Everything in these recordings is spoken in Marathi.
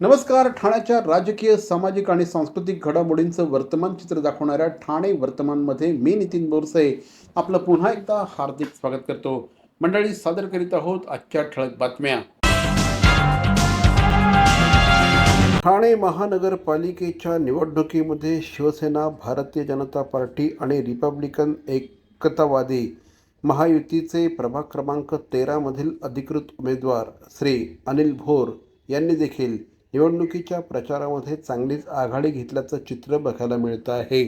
नमस्कार ठाण्याच्या राजकीय सामाजिक आणि सांस्कृतिक घडामोडींचं वर्तमान चित्र दाखवणाऱ्या ठाणे वर्तमानमध्ये मी नितीन बोरसे आपलं पुन्हा एकदा हार्दिक स्वागत करतो. मंडळी सादर करीत आहोत आजच्या ठळक बातम्या. ठाणे महानगरपालिकेच्या निवडणुकीमध्ये शिवसेना भारतीय जनता पार्टी आणि रिपब्लिकन एकतावादी महायुतीचे प्रभाग क्रमांक तेरामधील अधिकृत उमेदवार श्री अनिल भोर यांनी देखील निवडणुकीच्या प्रचारामध्ये चांगलीच आघाडी घेतल्याचं चित्र बघायला मिळतं आहे.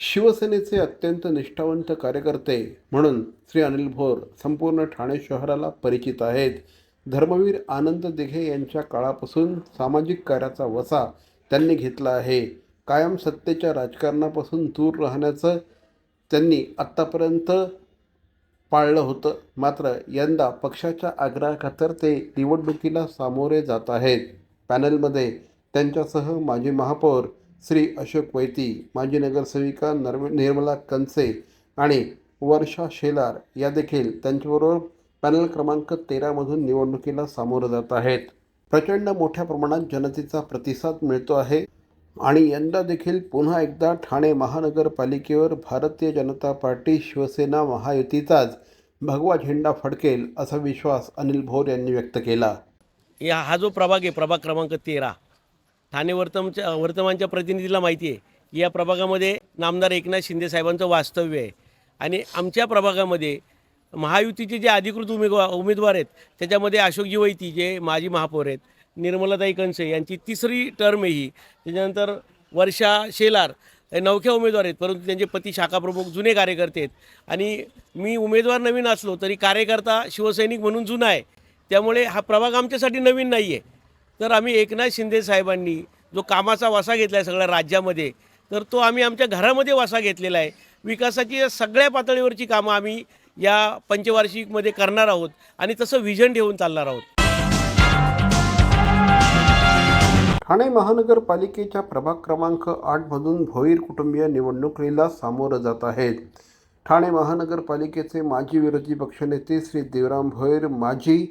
शिवसेनेचे अत्यंत निष्ठावंत कार्यकर्ते म्हणून श्री अनिल भोर संपूर्ण ठाणे शहराला परिचित आहेत. धर्मवीर आनंद दिघे यांच्या काळापासून सामाजिक कार्याचा वसा त्यांनी घेतला आहे. कायम सत्तेच्या राजकारणापासून दूर राहण्याचं त्यांनी आत्तापर्यंत पाळलं होतं. मात्र यंदा पक्षाच्या आग्रहाखातर ते निवडणुकीला सामोरे जात आहेत. पॅनलमध्ये त्यांच्यासह माजी महापौर श्री अशोक वैती माजी नगरसेविका नर्म निर्मला कंसे आणि वर्षा शेलार या देखील त्यांच्याबरोबर पॅनल क्रमांक तेरामधून निवडणुकीला सामोरं जात आहेत. प्रचंड मोठ्या प्रमाणात जनतेचा प्रतिसाद मिळतो आहे आणि यंदा देखील पुन्हा एकदा ठाणे महानगरपालिकेवर भारतीय जनता पार्टी शिवसेना महायुतीचाच भगवा झेंडा फडकेल असा विश्वास अनिल भोर यांनी व्यक्त केला. या हा जो प्रभाग आहे प्रभाग क्रमांक तेरा. ठाणे वर्तमच्या वर्तमानच्या प्रतिनिधीला माहिती आहे की या प्रभागामध्ये नामदार एकनाथ शिंदे साहेबांचं वास्तव्य आहे. आणि आमच्या प्रभागामध्ये महायुतीचे जे अधिकृत उमेदवार उमेदवार आहेत त्याच्यामध्ये अशोकजी वैती जे माजी महापौर आहेत निर्मलाताई कंसे यांची तिसरी टर्म आहे ही. त्याच्यानंतर वर्षा शेलार हे नवख्या उमेदवार आहेत परंतु त्यांचे पती शाखाप्रमुख जुने कार्यकर्ते आहेत. आणि मी उमेदवार नवीन असलो तरी कार्यकर्ता शिवसैनिक म्हणून जुना आहे. त्यामुळे हा प्रभाग आमच्यासाठी नवीन नाही आहे तर आम्ही एकनाथ शिंदे साहेबांनी जो कामाचा वासा घेतला आहे सगळ्या राज्यामध्ये तर तो आम्ही आमच्या घरामध्ये वासा घेतलेला आहे. विकासाची सगळ्या पातळीवरची कामं आम्ही या पंचवार्षिकमध्ये करणार आहोत आणि तसं व्हिजन ठेवून चालणार आहोत. ठाणे महानगरपालिकेच्या प्रभाग क्रमांक आठमधून भोईर कुटुंबीय निवडणुकीला सामोरं जात आहेत. ठाणे महानगरपालिकेचे माजी विरोधी पक्षनेते श्री देवराम भोईर माजी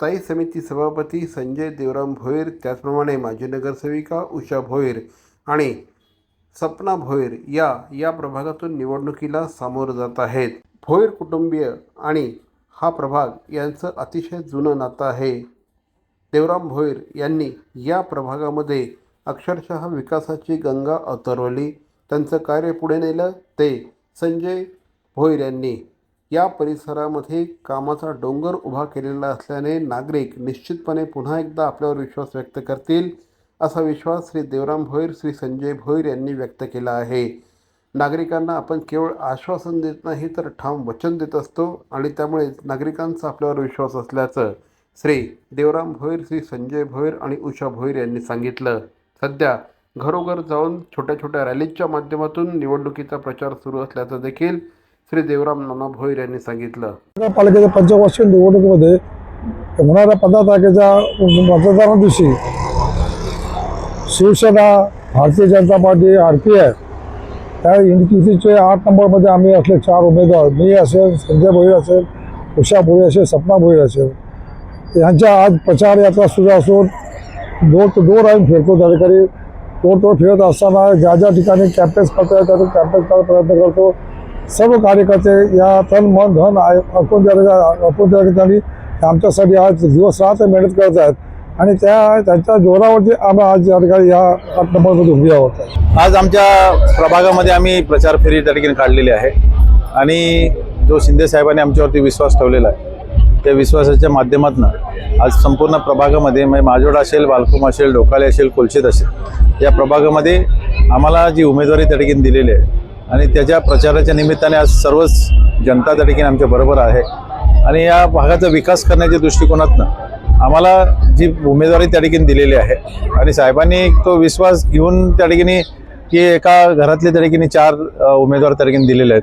स्थायी समिती सभापती संजय देवराम भोईर त्याचप्रमाणे माजी नगरसेविका उषा भोईर आणि सपना भोईर या या प्रभागातून निवडणुकीला सामोरं जात आहेत. भोईर कुटुंबीय आणि हा प्रभाग यांचं अतिशय जुनं नातं आहे. देवराम भोईर यांनी या प्रभागामध्ये अक्षरशः विकासाची गंगा अवतरवली त्यांचं कार्य पुढे नेलं ते संजय भोईर यांनी या परिसरामध्ये कामाचा डोंगर उभा केलेला असल्याने नागरिक निश्चितपणे पुन्हा एकदा आपल्यावर विश्वास व्यक्त करतील असा विश्वास श्री देवराम भोईर श्री संजय भोईर यांनी व्यक्त केला आहे. नागरिकांना आपण केवळ आश्वासन देत नाही तर ठाम वचन देत असतो आणि त्यामुळेच नागरिकांचा आपल्यावर विश्वास असल्याचं श्री देवराम भोईर श्री संजय भोईर आणि उषा भोईर यांनी सांगितलं. सध्या घरोघर जाऊन छोट्या छोट्या रॅलीच्या माध्यमातून निवडणुकीचा प्रचार सुरू असल्याचं देखील श्री देवराम नाना भोईर यांनी सांगितलं. पालिकेच्या पंचवार्षिक निवडणुकीमध्ये होणाऱ्या पंधरा तारखेच्या मतदाना दिवशी Shivsena Bharatiya Janata party R P I त्या युनिटीचे आठ नंबरमध्ये आम्ही असले चार उमेदवार. मी असेल संजय भोईर असेल उषा भोईर असेल सपना भोईर असेल. यांच्या आज प्रचार यात्रा सुरू असून डोर टू डोर आम्ही फिरतो त्या ठिकाणी डोर टू फिरत असताना ज्या ज्या ठिकाणी कॅम्पेन्स करता येतात कॅम्पेन्स करायचा प्रयत्न करतो. सर्व कार्यकर्ते या तन मन धन आय- अर्पण त्या ठिकाणी आमच्यासाठी आज दिवस रात्र मेहनत करत आहेत. आणि त्या त्यांच्या जोरावरती आम्ही आज या ठिकाणी या आठ नंबरमध्ये उभी आहोत. आज आमच्या प्रभागामध्ये आम्ही प्रचार फेरी त्या ठिकाणी काढलेली आहे. आणि जो शिंदे साहेबांनी आमच्यावरती विश्वास ठेवलेला आहे त्या विश्वासाच्या माध्यमातून आज संपूर्ण प्रभागामध्ये म्हणजे माजोड असेल बालकुम असेल डोकाले असेल कोलशेत असेल या प्रभागामध्ये आम्हाला जी उमेदवारी त्या ठिकाणी दिलेली आहे आणि त्याच्या प्रचाराच्या निमित्ताने आज सर्वच जनता त्या ठिकाणी आमच्या बरोबर आहे. आणि या भागाचा विकास करण्याच्या दृष्टिकोनातनं आम्हाला जी उमेदवारी त्या ठिकाणी दिलेली आहे आणि साहेबांनी तो विश्वास घेऊन त्या ठिकाणी की एका घरातले त्या ठिकाणी चार उमेदवार त्या ठिकाणी दिलेले आहेत.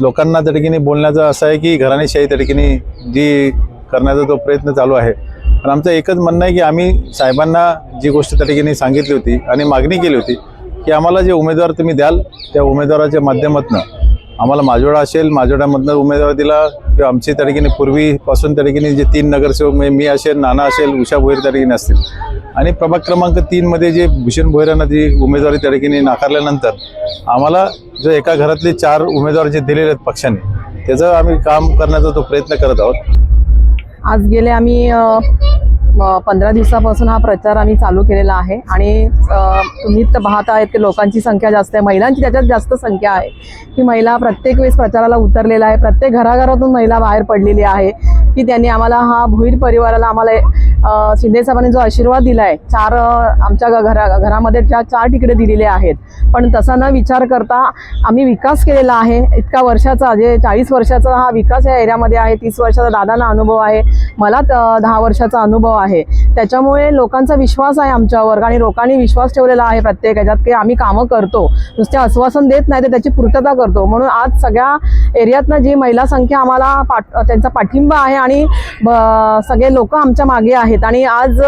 लोकांना त्या ठिकाणी बोलण्याचं असं आहे की घराणेशाही त्या ठिकाणी जी करण्याचा तो प्रयत्न चालू आहे. पण आमचं एकच म्हणणं आहे की आम्ही साहेबांना जी गोष्ट त्या ठिकाणी सांगितली होती आणि मागणी केली होती की आम्हाला जे उमेदवार तुम्ही द्याल त्या उमेदवाराच्या माध्यमातून आम्हाला माजोडा असेल माजोड्यामधनं उमेदवार दिला किंवा आमची तारखेने पूर्वीपासून त्या जे तीन नगरसेवक म्हणजे मी असेल नाना असेल उषा भोईर त्या ठिकाणी असतील. आणि प्रभाग क्रमांक तीनमध्ये जे भूषण भोईरांना जी उमेदवारी त्या ठिकाणी नाकारल्यानंतर आम्हाला जो एका घरातले चार उमेदवार जे दिलेले आहेत पक्षाने त्याचं आम्ही काम करण्याचा तो प्रयत्न करत आहोत. आज गेले आम्ही पंधरा दिवसापासून हा प्रचार आम्ही चालू केलेला आहे. आणि तुम्ही तर पाहत आहेत की लोकांची संख्या जास्त आहे. महिलांची त्याच्यात जास्त संख्या आहे. की महिला प्रत्येक वेळेस प्रचाराला उतरलेला आहे. प्रत्येक घराघरातून महिला बाहेर पडलेली आहे. की त्यांनी आम्हाला हा भोईर परिवाराला आम्हाला अ, शिंदे साहेबांनी जो आशीर्वाद दिला आहे चार आमच्या घ- घरा घरामध्ये ज्या चार तिकडे दिलेले आहेत. पण तसा न विचार करता आम्ही विकास केलेला आहे. इतका वर्षाचा जे चाळीस वर्षाचा हा विकास या एरियामध्ये आहे. तीस वर्षाचा दादाला अनुभव आहे. मला दहा वर्षाचा अनुभव आहे. आहे. त्याच्यामुळे लोकांचा विश्वास आहे आमच्यावर आणि लोकांनी विश्वास ठेवलेला आहे प्रत्येक ह्याच्यात की आम्ही कामं करतो. नुसते आश्वासन देत नाही तर त्याची पूर्तता करतो. म्हणून आज सगळ्या एरियातनं जी महिला संख्या आम्हाला पाठ त्यांचा पाठिंबा आहे आणि सगळे लोक आमच्या मागे आहेत. आणि आज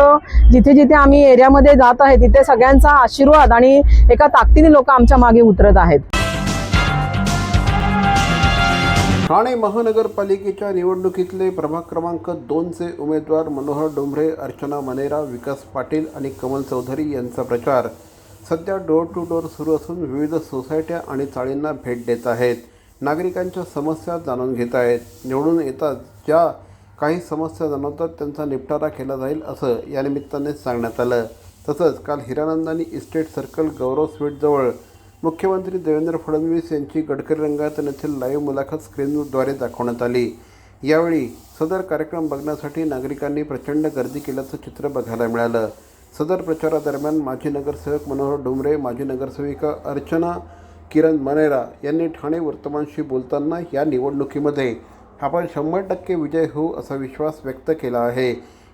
जिथे जिथे आम्ही एरियामध्ये जात आहे तिथे सगळ्यांचा आशीर्वाद आणि एका ताकदीने लोक आमच्या मागे उतरत आहेत. ठाणे महानगरपालिकेच्या निवडणुकीतले प्रभाग क्रमांक दोनचे उमेदवार मनोहर डोंभरे अर्चना मनेरा विकास पाटील आणि कमल चौधरी यांचा प्रचार. सध्या डोअर टू डोअर सुरू असून विविध सोसायट्या आणि चाळींना भेट देत आहेत. नागरिकांच्या समस्या जाणून घेत आहेत. निवडून येतात ज्या काही समस्या जाणवतात त्यांचा निपटारा केला जाईल असं या निमित्ताने सांगण्यात आलं. तसंच काल हिरानंदानी इस्टेट सर्कल गौरव स्वीटजवळ मुख्यमंत्री देवेंद्र फडणवीस यांची गडकरी रंगायतन येथील लाईव्ह मुलाखत स्क्रीनद्वारे दाखवण्यात आली. यावेळी सदर कार्यक्रम बघण्यासाठी नागरिकांनी प्रचंड गर्दी केल्याचं चित्र बघायला मिळालं. सदर प्रचारादरम्यान माजी नगरसेवक मनोहर डुमरे माजी नगरसेविका अर्चना किरण मनेरा यांनी ठाणे वर्तमानशी बोलताना या निवडणुकीमध्ये आपण शंभर टक्के विजय होऊ असा विश्वास व्यक्त केला आहे.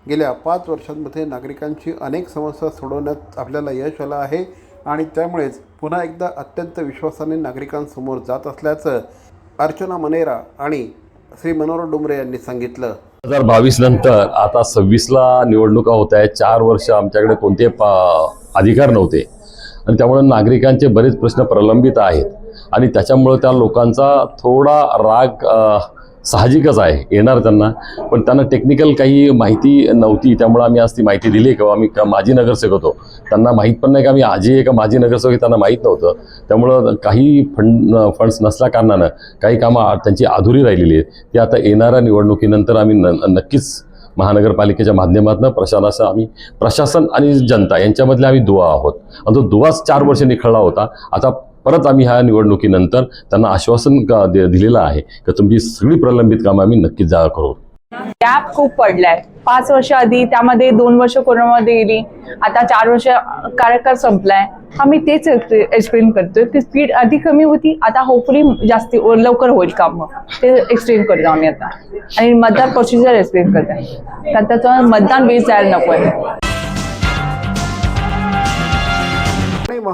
गेल्या पाच वर्षांमध्ये नागरिकांची अनेक समस्या सोडवण्यात आपल्याला यश आलं आहे. आणि त्यामुळेच पुन्हा एकदा अत्यंत विश्वासाने नागरिकांसमोर जात असल्याचं अर्चना मनेरा आणि श्री मनोहर डुमरे यांनी सांगितलं. दोन हजार बावीस नंतर आता सव्वीसला निवडणुका होत आहेत. चार वर्ष आमच्याकडे कोणते पा अधिकार नव्हते. आणि त्यामुळे नागरिकांचे बरेच प्रश्न प्रलंबित आहेत. आणि त्याच्यामुळं त्या लोकांचा थोडा राग साहजिकच आहे येणार त्यांना. पण त्यांना टेक्निकल काही माहिती नव्हती त्यामुळं आम्ही आज ती माहिती दिली किंवा आम्ही का माजी नगरसेवक होतो. त्यांना माहीत पण नाही का आम्ही आजी आहे का माजी नगरसेवक त्यांना माहीत नव्हतं. त्यामुळं काही फंड फंड्स नसल्या कारणानं काही कामं त्यांची अधुरी राहिलेली आहेत. ती आता येणाऱ्या निवडणुकीनंतर आम्ही न नक्कीच महानगरपालिकेच्या माध्यमातून प्रशासनाचा आम्ही प्रशासन आणि जनता यांच्यामधले आम्ही दुवा आहोत. आणि तो दुवाच चार वर्ष निखळला होता. आता परत आम्ही ह्या निवडणुकीनंतर त्यांना आश्वासन का- दिलेलं आहे की तुमची सगळी प्रलंबित कामं आम्ही नक्कीच जा करू. गॅप खूप पडलाय. पाच वर्ष आधी त्यामध्ये दोन वर्ष कोरोनामध्ये गेली. आता चार वर्ष कार्यकाळ संपलाय. आम्ही तेच एक्सप्लेन करतोय की स्पीड आधी कमी होती आता होपफुली जास्ती लवकर होईल काम. ते एक्सप्लेन करतो आम्ही आता. आणि मतदान प्रोसिजर एक्सप्लेन करतोय. तर त्याचं मतदान बेस जायला नको आहे.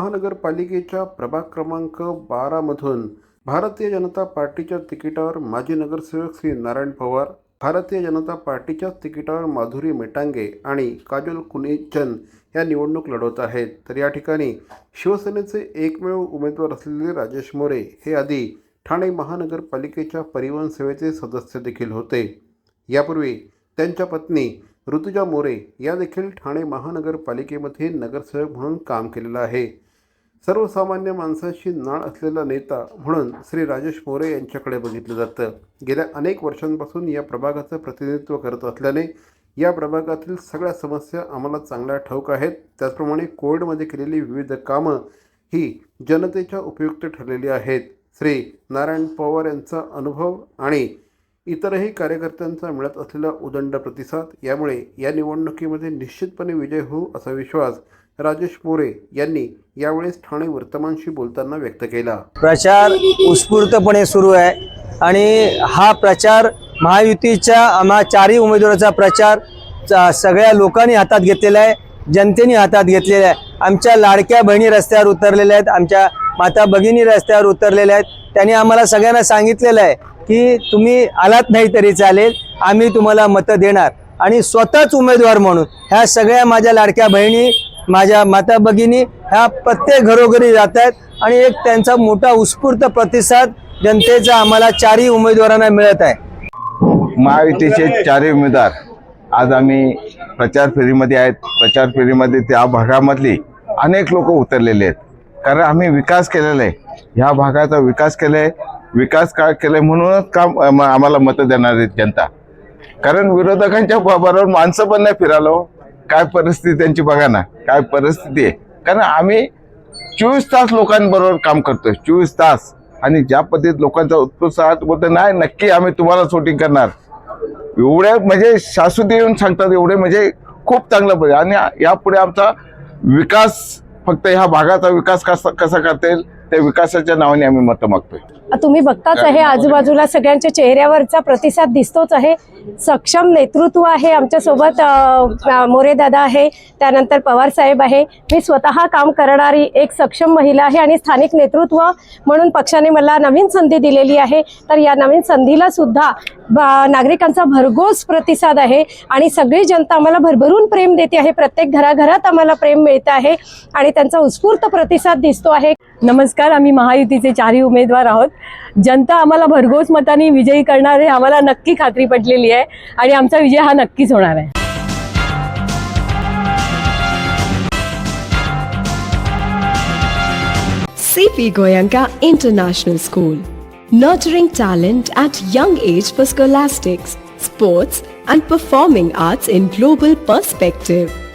महानगरपालिकेच्या प्रभाग क्रमांक बारामधून भारतीय जनता पार्टीच्या तिकिटावर माजी नगरसेवक श्री नारायण पवार भारतीय जनता पार्टीच्याच तिकिटावर माधुरी मेटांगे आणि काजल कुनेचन या निवडणूक लढवत आहेत. तर या ठिकाणी शिवसेनेचे एकमेव उमेदवार असलेले राजेश मोरे हे आधी ठाणे महानगरपालिकेच्या परिवहन सेवेचे सदस्य देखील होते. यापूर्वी त्यांच्या पत्नी ऋतुजा मोरे या देखील ठाणे महानगरपालिकेमध्ये नगरसेवक म्हणून काम केलेलं आहे. सर्वसामान्य माणसांशी नाळ असलेला नेता म्हणून श्री राजेश मोरे यांच्याकडे बघितलं जातं. गेल्या अनेक वर्षांपासून या प्रभागाचं प्रतिनिधित्व करत असल्याने या प्रभागातील सगळ्या समस्या आम्हाला चांगल्या ठाऊक आहेत. त्याचप्रमाणे कोविडमध्ये केलेली विविध कामं ही जनतेच्या उपयुक्त ठरलेली आहेत. श्री नारायण पवार यांचा अनुभव आणि इतरही कार्यकर्त्यांचा मिळत असलेला उदंड प्रतिसाद यामुळे या निवडणुकीमध्ये निश्चितपणे विजय होऊ असा विश्वास राजेश मोरे यांनी यावेळेस ठाणे वर्तमानशी बोलताना व्यक्त केला. प्रचार उत्स्फूर्तपणे सुरू आहे आणि हा प्रचार महायुतीच्या आम्हा चारही उमेदवाराचा प्रचार सगळ्या लोकांनी हातात घेतलेला आहे जनतेने हातात घेतलेला आहे. आमच्या लाडक्या बहिणी रस्त्यावर उतरलेल्या आहेत आमच्या माता भगिनी रस्त्यावर उतरलेल्या आहेत. त्यांनी आम्हाला सगळ्यांना सांगितलेलं आहे की तुम्ही आलात नाही तरी चालेल आम्ही तुम्हाला मतं देणार. आणि स्वतःच उमेदवार म्हणून ह्या सगळ्या माझ्या लाडक्या बहिणी माझ्या माता भगिनी ह्या प्रत्येक घरोघरी जात आहेत आणि एक त्यांचा मोठा उत्स्फूर्त प्रतिसाद जनतेचा आम्हाला चारही उमेदवारांना मिळत आहे. महायुतीचे चारही उमेदवार आज आम्ही प्रचार फेरीमध्ये आहेत. प्रचार फेरीमध्ये त्या भागामधली अनेक लोक उतरलेले आहेत. कारण आम्ही विकास केलेला आहे. ह्या भागाचा विकास केलाय. विकास का केलाय म्हणूनच काम आम्हाला मतं देणार आहेत जनता. कारण विरोधकांच्या बरोबर माणसं पण नाही फिरालो हो. काय परिस्थिती त्यांची बघा ना काय परिस्थिती आहे. कारण आम्ही चोवीस तास लोकांबरोबर काम करतोय चोवीस तास. आणि ज्या पद्धतीत लोकांचा उत्साह बोलतो नाही नक्की आम्ही तुम्हाला शूटिंग करणार. एवढे म्हणजे शाश्वती येऊन सांगतात एवढे म्हणजे खूप चांगलं पाहिजे आणि यापुढे आमचा विकास फक्त ह्या भागाचा विकास कसा कसा करता येईल त्या विकासाच्या नावाने आम्ही मतं मागतोय. तुम्ही बघताच आहे आजूबाजूला सगळ्यांच्या चेहऱ्यावरचा प्रतिसाद दिसतोच आहे. सक्षम नेतृत्व आहे आमच्यासोबत अ, मोरे दादा आहे त्यानंतर पवार साहेब आहे. मी स्वतः काम करणारी एक सक्षम महिला आहे आणि स्थानिक नेतृत्व म्हणून पक्षाने मला नवीन संधी दिलेली आहे. तर या नवीन संधीला सुद्धा नागरिकांचा भरघोस प्रतिसाद आहे आणि सगळी जनता आम्हाला भरभरून प्रेम देते आहे. प्रत्येक घराघरात आम्हाला प्रेम मिळतं आहे आणि त्यांचा उत्स्फूर्त प्रतिसाद दिसतो आहे. नमस्कार. नमस्कार आम्ही महायुतीचे चारही उमेदवार आहोत जनता आम्हाला भरघोस मताने विजयी करणार हे आम्हाला नक्की खात्री पटलेली आहे आणि आमचा विजय हा नक्कीच होणार आहे CP Goenka international school nurturing talent at young age for scholastics sports and performing arts in global perspective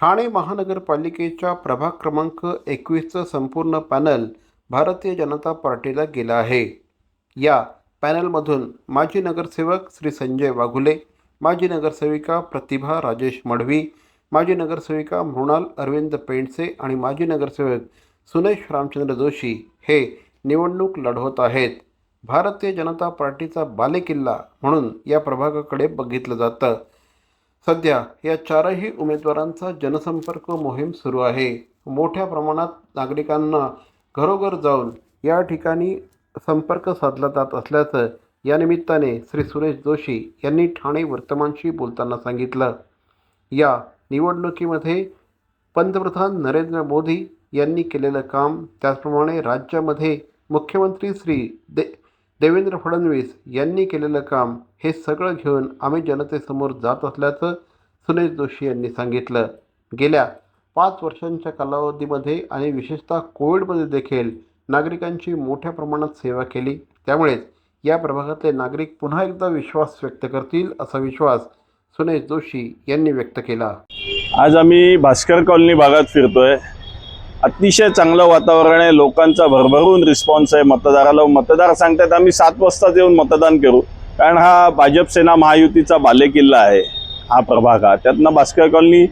Thane महानगरपालिकेच्या प्रभाग क्रमांक एकवीसचं संपूर्ण पॅनल भारतीय जनता पार्टीला गेलं आहे. या पॅनलमधून माजी नगरसेवक श्री संजय वाघुले माजी नगरसेविका प्रतिभा राजेश मढवी माजी नगरसेविका मृणाल अरविंद पेंडसे आणि माजी नगरसेवक सुनेश रामचंद्र जोशी हे निवडणूक लढवत आहेत. भारतीय जनता पार्टीचा बालेकिल्ला म्हणून या प्रभागाकडे बघितलं जातं. सध्या या चारही उमेदवारांचा जनसंपर्क मोहीम सुरू आहे. मोठ्या प्रमाणात नागरिकांना घरोघर जाऊन या ठिकाणी संपर्क साधला जात असल्याचं या निमित्ताने श्री सुरेश जोशी यांनी ठाणे वर्तमानशी बोलताना सांगितलं. या निवडणुकीमध्ये पंतप्रधान नरेंद्र मोदी यांनी केलेलं काम त्याचप्रमाणे राज्यामध्ये मुख्यमंत्री श्री दे देवेंद्र फडणवीस यांनी केलेलं काम हे सगळं घेऊन आम्ही जनतेसमोर जात असल्याचं सुनील जोशी यांनी सांगितलं. गेल्या पाच वर्षांच्या कालावधीमध्ये आणि विशेषतः कोविडमध्ये देखील नागरिकांची मोठ्या प्रमाणात सेवा केली. त्यामुळेच या प्रभागातले नागरिक पुन्हा एकदा विश्वास व्यक्त करतील असा विश्वास सुरेश जोशी यांनी व्यक्त केला. आज आम्ही भास्कर कॉलनी भागात फिरतोय. अतिशय चांगलं वातावरण आहे. लोकांचा भरभरून रिस्पॉन्स आहे. मतदाराला मतदार सांगतात आम्ही सात वाजताच येऊन मतदान करू. कारण हा भाजप सेना महायुतीचा बालेकिल्ला आहे हा प्रभाग हा. त्यातनं भास्कर कॉलनी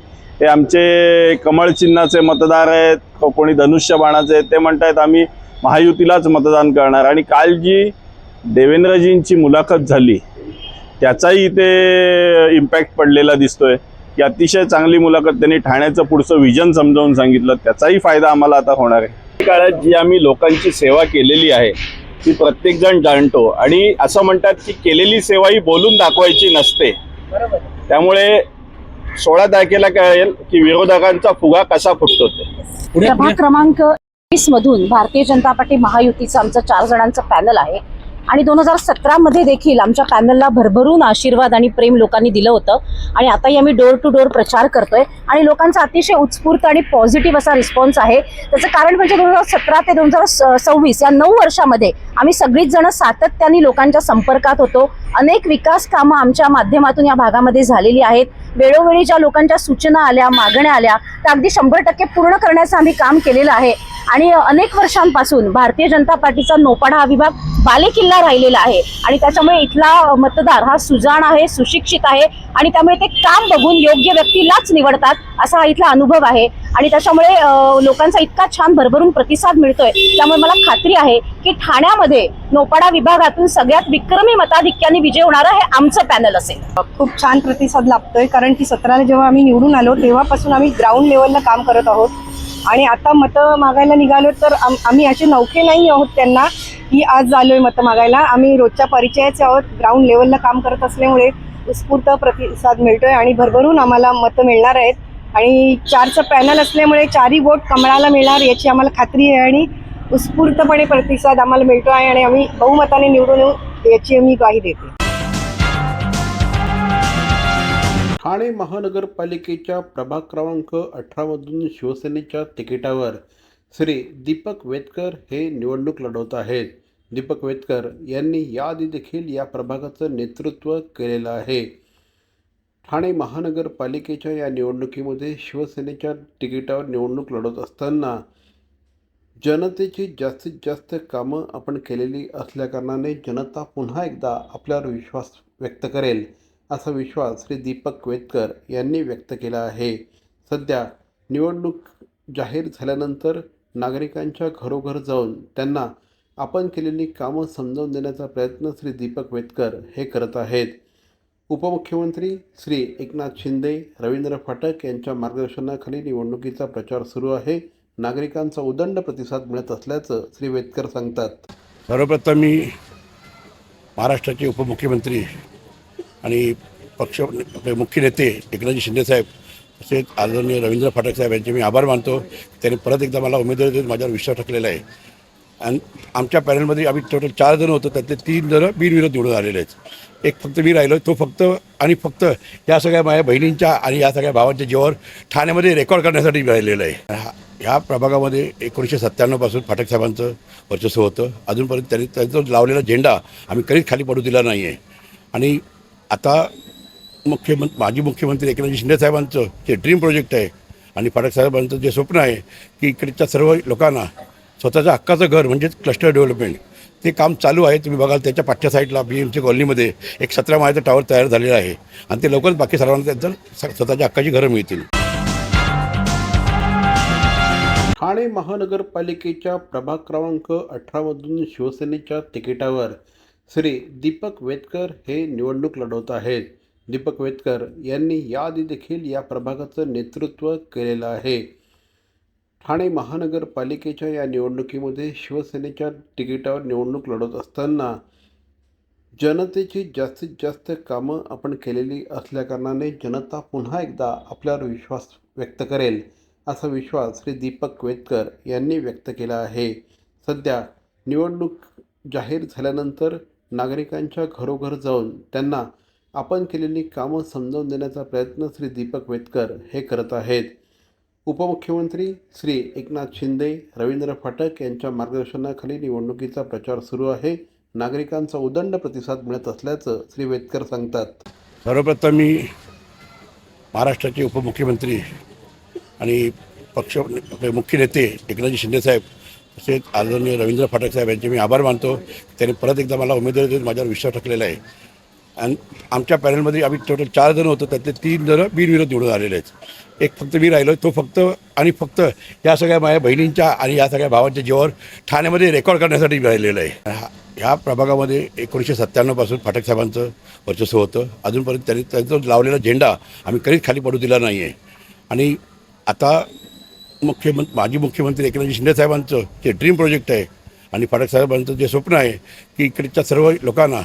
हे आमचे कमळ चिन्हाचे मतदार आहेत कोणी धनुष्य बाणाचे आहेत ते म्हणतायत आम्ही महायुतीलाच मतदान करणार. आणि काल जी देवेंद्रजींची मुलाखत झाली त्याचाही इथे इम्पॅक्ट पडलेला दिसतोय. की अतिशय चांगली मुलाखत त्यांनी ठाण्याचं पुढचं विजन समजावून सांगितलं. त्याचाही फायदा आम्हाला आता होणार आहे. काळात जी आम्ही लोकांची सेवा केलेली आहे ती प्रत्येकजण जाणतो. आणि असं म्हणतात की केलेली सेवा ही बोलून दाखवायची नसते. त्यामुळे सोळा तारखेला कळेल की विरोधकांचा फुगा कसा फुटतो ते. प्रभाग क्रमांक वीस मधून भारतीय जनता पार्टी महायुतीचं आमचं चार जणांचं पॅनल आहे. आणि दोन हजार सतरामध्ये देखील आमच्या पॅनलला भरभरून आशीर्वाद आणि प्रेम लोकांनी दिलं होतं. आणि आताही आम्ही डोर टू डोर प्रचार करतोय. आणि लोकांचा अतिशय उत्स्फूर्त आणि पॉझिटिव्ह असा रिस्पॉन्स आहे. त्याचं कारण म्हणजे दोन हजार सतरा ते दोन हजार सव्वीस या नऊ वर्षामध्ये आम्ही सगळीच जण सातत्याने लोकांच्या संपर्कात होतो. अनेक विकास कामं आमच्या माध्यमातून या भागामध्ये झालेली आहेत. वेळोवेळी ज्या लोकांच्या सूचना आल्या मागण्या आल्या त्या अगदी शंभर टक्के पूर्ण करण्याचं आम्ही काम केलेलं आहे. आणि अनेक वर्षांपासून भारतीय जनता पार्टीचा नोपाडा हा विभाग बालेकिल्ला राहिलेला आहे. आणि त्याच्यामुळे इथला मतदार हा सुजाण आहे सुशिक्षित आहे आणि त्यामुळे ते काम बघून योग्य व्यक्तीलाच निवडतात असा हा इथला अनुभव आहे. आणि त्याच्यामुळे लोकांचा इतका छान भरभरून प्रतिसाद मिळतोय. त्यामुळे मला खात्री आहे की ठाण्यामध्ये नोपाडा विभागातून सगळ्यात विक्रमी मताधिक्याने विजय होणारं हे आमचं पॅनल असेल. खूप छान प्रतिसाद लाभतोय कारण की सतराला जेव्हा आम्ही निवडून आलो तेव्हापासून आम्ही ग्राउंड लेवलला काम करत आहोत. आणि आता मतं मागायला निघालो तर आम- आम्ही असे नौके नाही आहोत त्यांना की आज आलोय मतं मागायला. आम्ही रोजच्या परिचयाचे आहोत ग्राउंड लेवलला काम करत असल्यामुळे उत्स्फूर्त प्रतिसाद मिळतोय आणि भरभरून आम्हाला मतं मिळणार आहेत. आणि चारचं पॅनल असल्यामुळे चारही वोट कमळाला मिळणार याची आम्हाला खात्री आहे आणि उत्स्फूर्तपणे प्रतिसाद आम्हाला मिळतो आहे आणि आम्ही बहुमताने निवडून येऊ याची आम्ही ग्वाही देतो. ठाणे महानगरपालिकेच्या प्रभाग क्रमांक अठरामधून शिवसेनेच्या तिकिटावर श्री दीपक वेदकर हे निवडणूक लढवत आहेत. दीपक वेदकर यांनी याआधी देखील या प्रभागाचं नेतृत्व केलेलं आहे. ठाणे महानगरपालिकेच्या या निवडणुकीमध्ये शिवसेनेच्या तिकिटावर निवडणूक लढत असताना जनतेची जास्तीत जास्त कामं आपण केलेली असल्याकारणाने जनता पुन्हा एकदा आपल्यावर विश्वास व्यक्त करेल असा विश्वास श्री दीपक वेदकर यांनी व्यक्त केला आहे. सध्या निवडणूक जाहीर झाल्यानंतर नागरिकांच्या घरोघर जाऊन त्यांना आपण केलेली कामं समजावून देण्याचा प्रयत्न श्री दीपक वेदकर हे करत आहेत. उपमुख्यमंत्री श्री एकनाथ शिंदे रवींद्र फाटक यांच्या मार्गदर्शनाखाली निवडणुकीचा प्रचार सुरू आहे. नागरिकांचा उदंड प्रतिसाद मिळत असल्याचं श्री वेदकर सांगतात. सर्वप्रथम मी महाराष्ट्राचे उपमुख्यमंत्री आणि पक्ष आपले मुख्य नेते एकनाथजी शिंदेसाहेब तसेच आदरणीय रवींद्र फाटक साहेब यांचे मी आभार मानतो. त्यांनी परत एकदा मला उमेदवारी देऊन माझ्यावर विश्वास टाकलेला आहे. आणि आमच्या पॅनलमध्ये आम्ही टोटल चार जण होतो. त्यातले तीन जण बिनविरोध निवडून आलेले आहेत. एक फक्त मी राहिलो तो फक्त आणि फक्त या सगळ्या माझ्या बहिणींच्या आणि या सगळ्या भावांच्या जीवावर ठाण्यामध्ये रेकॉर्ड करण्यासाठी राहिलेलं आहे. हा- ह्या प्रभागामध्ये एकोणीसशे सत्त्याण्णवपासून फाटक साहेबांचं वर्चस्व होतं. अजूनपर्यंत त्यांनी त्यांचा लावलेला झेंडा आम्ही कधीच खाली पडू दिला नाही आहे आणि आता मुख्यमंत्री माजी मुख्यमंत्री एकनाथजी शिंदेसाहेबांचं जे ड्रीम प्रोजेक्ट आहे आणि फाटक साहेबांचं जे स्वप्न आहे की इकडच्या सर्व लोकांना स्वतःचं हक्काचं घर म्हणजेच क्लस्टर डेव्हलपमेंट ते काम चालू आहे तुम्ही बघाल त्याच्या पाठच्या साईडला बी एमची कॉलनीमध्ये एक सतरा माळ्याचं टावर तयार झालेला आहे. आणि ते लवकरच बाकी सर्वांना त्यांचं स्वतःच्या हक्काची घरं मिळतील. ठाणे महानगरपालिकेच्या प्रभाग क्रमांक अठरामधून शिवसेनेच्या तिकिटावर श्री दीपक वेदकर हे निवडणूक लढवत आहेत. दीपक वेदकर यांनी याआधी देखील या प्रभागाचं नेतृत्व केलेलं आहे. ठाणे महानगरपालिकेच्या या निवडणुकीमध्ये शिवसेनेच्या तिकिटावर निवडणूक लढत असताना जनतेची जास्तीत जास्त कामं आपण केलेली असल्याकारणाने जनता पुन्हा एकदा आपल्यावर विश्वास व्यक्त करेल असा विश्वास श्री दीपक वेदकर यांनी व्यक्त केला आहे. सध्या निवडणूक जाहीर झाल्यानंतर नागरिकांच्या घरोघर जाऊन त्यांना आपण केलेली कामं समजावून देण्याचा प्रयत्न श्री दीपक वेदकर हे करत आहेत. उपमुख्यमंत्री श्री एकनाथ शिंदे रवींद्र फाटक यांच्या मार्गदर्शनाखाली निवडणुकीचा प्रचार सुरू आहे. नागरिकांचा उदंड प्रतिसाद मिळत असल्याचं श्री वेदकर सांगतात. सर्वप्रथम मी महाराष्ट्राचे उपमुख्यमंत्री आणि पक्ष आपले मुख्य नेते एकनाथजी शिंदेसाहेब तसेच आदरणीय रवींद्र फाटक साहेब यांचे मी आभार मानतो. त्यांनी परत एकदा मला उमेदवारी देऊन माझ्यावर विश्वास टाकलेला आहे. आणि आमच्या पॅनलमध्ये आम्ही टोटल चार जण होतो त्यातले तीन जण बिनविरोध निवडून आलेले आहेत. एक फक्त मी राहिलो तो फक्त आणि फक्त या सगळ्या माझ्या बहिणींच्या आणि या सगळ्या भावांच्या जीवावर ठाण्यामध्ये रेकॉर्ड करण्यासाठी राहिलेलं आहे. ह्या प्रभागामध्ये एकोणीसशे सत्त्याण्णवपासून फाटक साहेबांचं वर्चस्व होतं. अजूनपर्यंत त्यांनी त्यांचा लावलेला झेंडा आम्ही कधीच खाली पडू दिला नाही आहे आणि आता मुख्यमंत्री माजी मुख्यमंत्री एकनाथजी शिंदेसाहेबांचं जे ड्रीम प्रोजेक्ट आहे आणि फाटक साहेबांचं जे स्वप्न आहे की इकडच्या सर्व लोकांना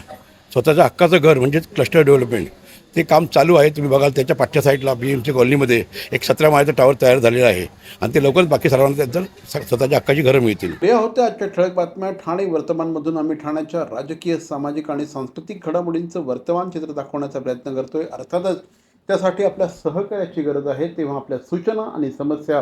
स्वतःच्या हक्काचं घर म्हणजेच क्लस्टर डेव्हलपमेंट ते काम चालू आहे तुम्ही बघाल त्याच्या पाठच्या साईडला बी एमची कॉलनीमध्ये एक सतरा माळ्याचा टावर तयार झालेला आहे. आणि ते लवकरच बाकी सर्वांना त्यांचं स्वतःच्या हक्काची घरं मिळतील. या होत्या आजच्या ठळक बातम्या. ठाणे वर्तमानमधून आम्ही ठाण्याच्या राजकीय सामाजिक आणि सांस्कृतिक घडामोडींचं वर्तमान चित्र दाखवण्याचा प्रयत्न करतोय. अर्थातच त्यासाठी आपल्या सहकार्याची गरज आहे. तेव्हा आपल्या सूचना आणि समस्या